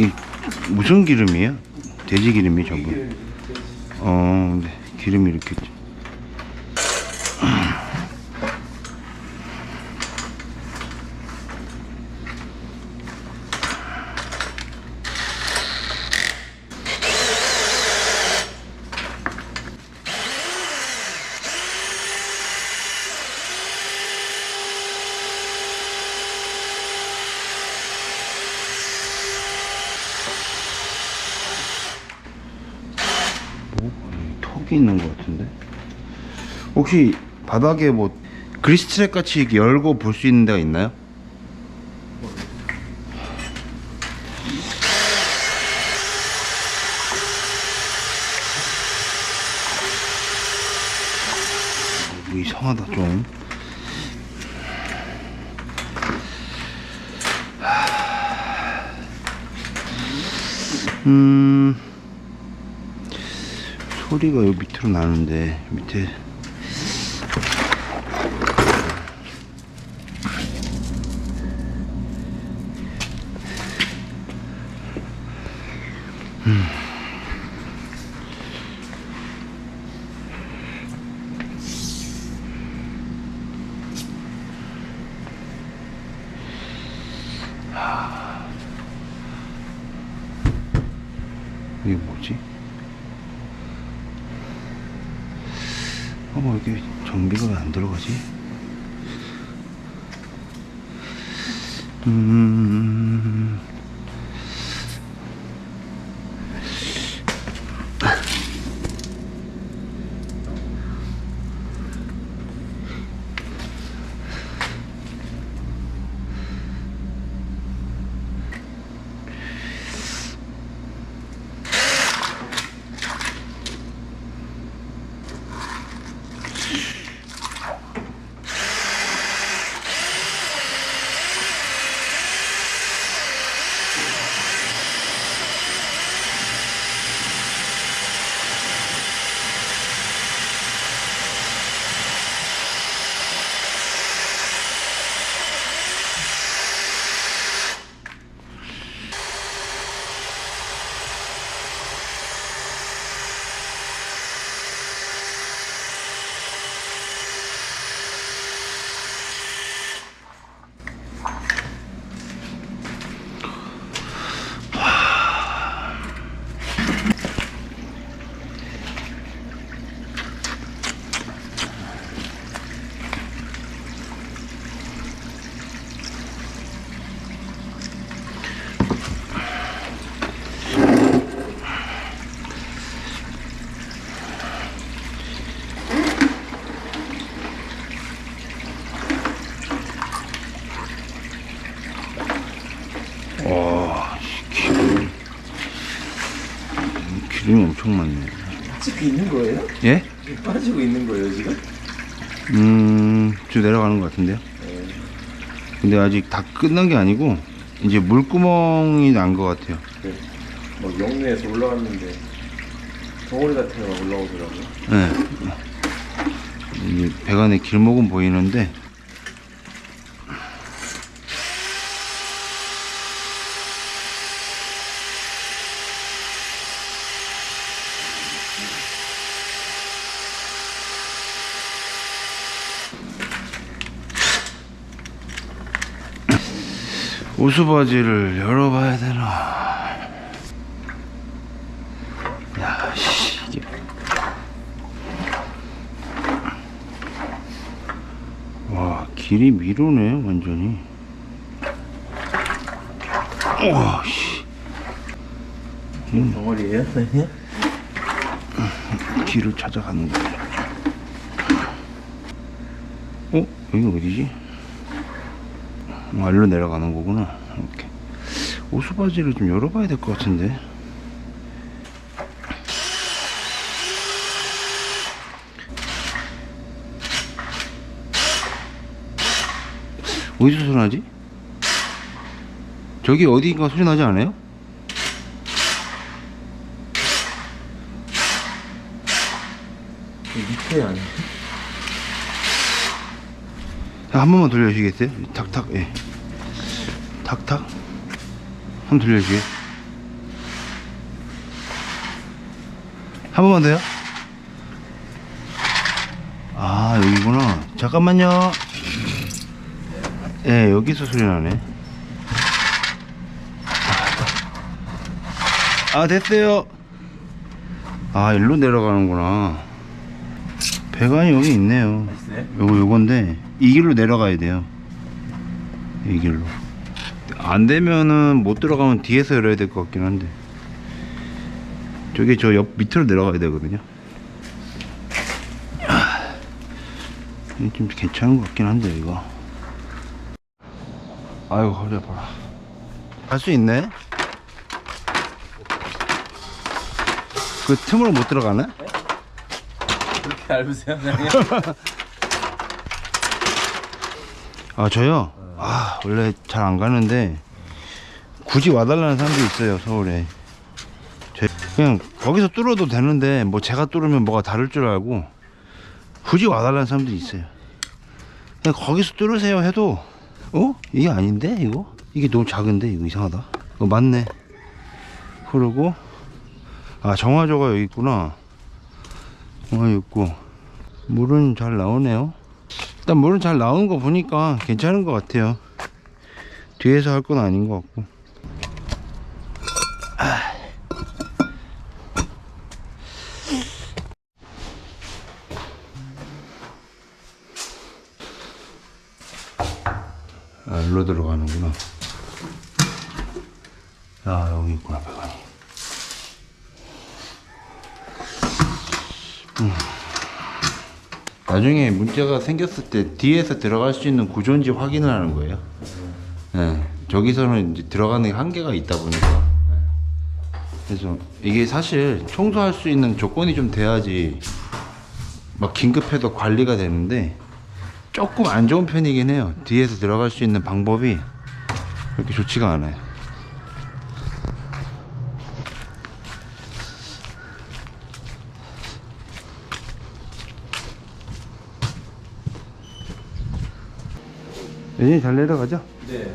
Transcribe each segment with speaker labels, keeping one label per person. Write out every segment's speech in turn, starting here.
Speaker 1: 이 무슨 기름이에요? 돼지 기름이 전부. 어, 네. 기름이 이렇게. 있죠. 뭐, 턱이 있는 것 같은데. 혹시 바닥에 뭐 그리스 트랙 같이 열고 볼 수 있는 데가 있나요? 뭐 이상하다 좀. 음. 소리가 여기 밑으로 나는데 밑에. 이게 뭐지? 어머 이게 전기가 왜 안 들어가지? 음. 와, 씨, 기름. 기름이 엄청 많네.
Speaker 2: 빠지고 있는 거예요?
Speaker 1: 예?
Speaker 2: 지금 빠지고 있는 거예요 지금?
Speaker 1: 음, 저 내려가는 것 같은데요? 근데 아직 다 끝난 게 아니고, 이제 물구멍이 난 것 같아요.
Speaker 2: 네. 뭐 영내에서 올라왔는데 덩어리 같은 거가 올라오더라고요.
Speaker 1: 네. 이제 배관에 길목은 보이는데, 우수바지를 열어봐야 되나? 야, 씨, 이게. 와, 길이 미루네, 완전히. 와, 씨.
Speaker 2: 덩어리예요? 네.
Speaker 1: 길을 찾아가는 거야. 어? 여기 어디지? 어, 알로 내려가는 거구나. 이렇게. 오수바지를 좀 열어봐야 될 것 같은데. 어디서 소리 나지? 저기 어디가 소리 나지 않아요?
Speaker 2: 밑에 아니야?
Speaker 1: 아, 한 번만 돌려주시겠어요? 탁탁, 예. 탁탁. 한 번 돌려주세요. 한 번만 더요? 아, 여기구나. 잠깐만요. 예, 여기서 소리 나네. 아, 됐어요. 아, 일로 내려가는구나. 배관이 여기 있네요? 요거 요건데 이 길로 내려가야 돼요. 이 길로. 안 되면은 못 들어가면 뒤에서 열어야 될 것 같긴 한데. 저기 저 옆 밑으로 내려가야 되거든요. 아, 좀 괜찮은 것 같긴 한데 이거. 아이고 허리 아파라 갈 수 있네? 그 틈으로 못 들어가네
Speaker 2: 얇으세요?
Speaker 1: 아 저요? 아 원래 잘 안 가는데 굳이 와달라는 사람도 있어요 서울에 제- 그냥 거기서 뚫어도 되는데 뭐 제가 뚫으면 뭐가 다를 줄 알고 굳이 와달라는 사람도 있어요 그냥 거기서 뚫으세요 해도 어? 이게 아닌데 이거? 이게 너무 작은데 이거 이상하다 어 맞네 그러고 아 정화조가 여기 있구나 정화 있고 물은 잘 나오네요 일단 물은 잘 나오는 거 보니까 괜찮은 것 같아요. 뒤에서 할 건 아닌 것 같고. 아, 일로 들어가는구나. 아, 여기 있구나, 배관이. 나중에 문제가 생겼을 때 뒤에서 들어갈 수 있는 구조인지 확인을 하는 거예요. 예, 저기서는 이제 들어가는 한계가 있다 보니까. 예. 그래서 이게 사실 청소할 수 있는 조건이 좀 돼야지 막 긴급해도 관리가 되는데 조금 안 좋은 편이긴 해요. 뒤에서 들어갈 수 있는 방법이 그렇게 좋지가 않아요. 여전히 잘 내려가죠?
Speaker 2: 네.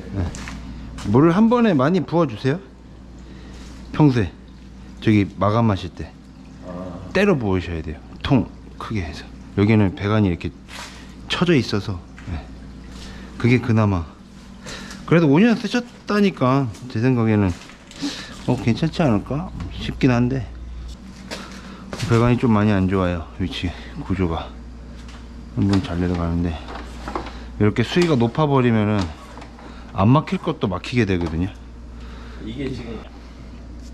Speaker 1: 물을 한 번에 많이 부어주세요. 평소에 저기 마감하실 때.
Speaker 2: 아,
Speaker 1: 때려 부으셔야 돼요. 통 크게 해서. 여기는 배관이 이렇게 쳐져 있어서. 네. 그게 그나마. 그래도 5년 쓰셨다니까 제 생각에는. 어 괜찮지 않을까? 싶긴 한데. 배관이 좀 많이 안 좋아요 위치 구조가. 한번 잘 내려가는데 이렇게 수위가 높아 버리면은 안 막힐 것도 막히게 되거든요.
Speaker 2: 이게 지금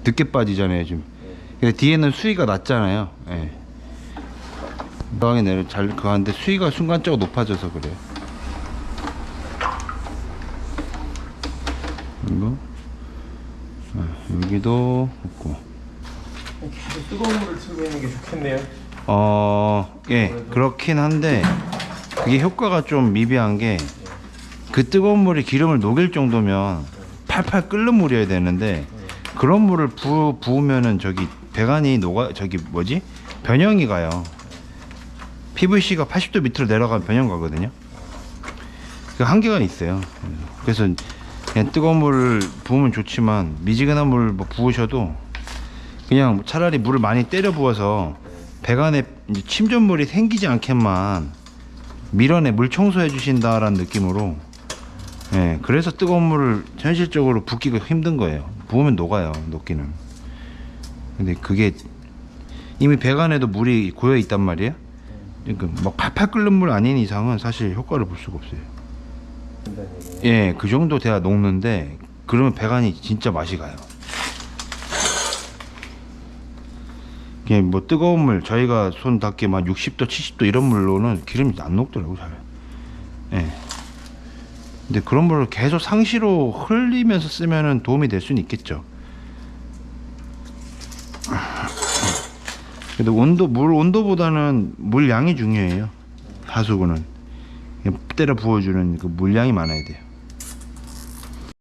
Speaker 1: 늦게 빠지잖아요 지금. 근데 뒤에는 수위가 낮잖아요. 예. 방에 내려 잘 그거 하는데 수위가 순간적으로 높아져서 그래요. 이거 아, 여기도 없고.
Speaker 2: 계속 뜨거운 물을 틀고 있는 게 좋겠네요.
Speaker 1: 어, 예, 그렇긴 한데 그게 효과가 좀 미비한 게 그 뜨거운 물이 기름을 녹일 정도면 팔팔 끓는 물이어야 되는데 그런 물을 부, 부으면은 저기 배관이 녹아 저기 뭐지 변형이 가요. PVC가 80도 밑으로 내려가면 변형 가거든요. 그 한계가 있어요. 그래서 그냥 뜨거운 물을 부으면 좋지만 미지근한 물을 뭐 부으셔도 그냥 차라리 물을 많이 때려 부어서 배관에 침전물이 생기지 않게만 밀어내 물 청소해 주신다라는 느낌으로. 예 그래서 뜨거운 물을 현실적으로 붓기가 힘든 거예요. 부으면 녹아요 녹기는. 근데 그게 이미 배관에도 물이 고여 있단 말이에요? 그러니까 막 팔팔 끓는 물 아닌 이상은 사실 효과를 볼 수가 없어요.
Speaker 2: 얘기예요.
Speaker 1: 예그 정도 돼야 녹는데 그러면 배관이 진짜 맛이 가요 그냥 뭐 뜨거운 물 저희가 손 닿게 막 60도 70도 이런 물로는 기름이 안 녹더라고 잘. 예. 근데 그런 물을 계속 상시로 흘리면서 쓰면은 도움이 될 수는 있겠죠. 그래도 온도 물 온도보다는 물 양이 중요해요 하수구는. 때려 부어주는 그 물량이 많아야 돼요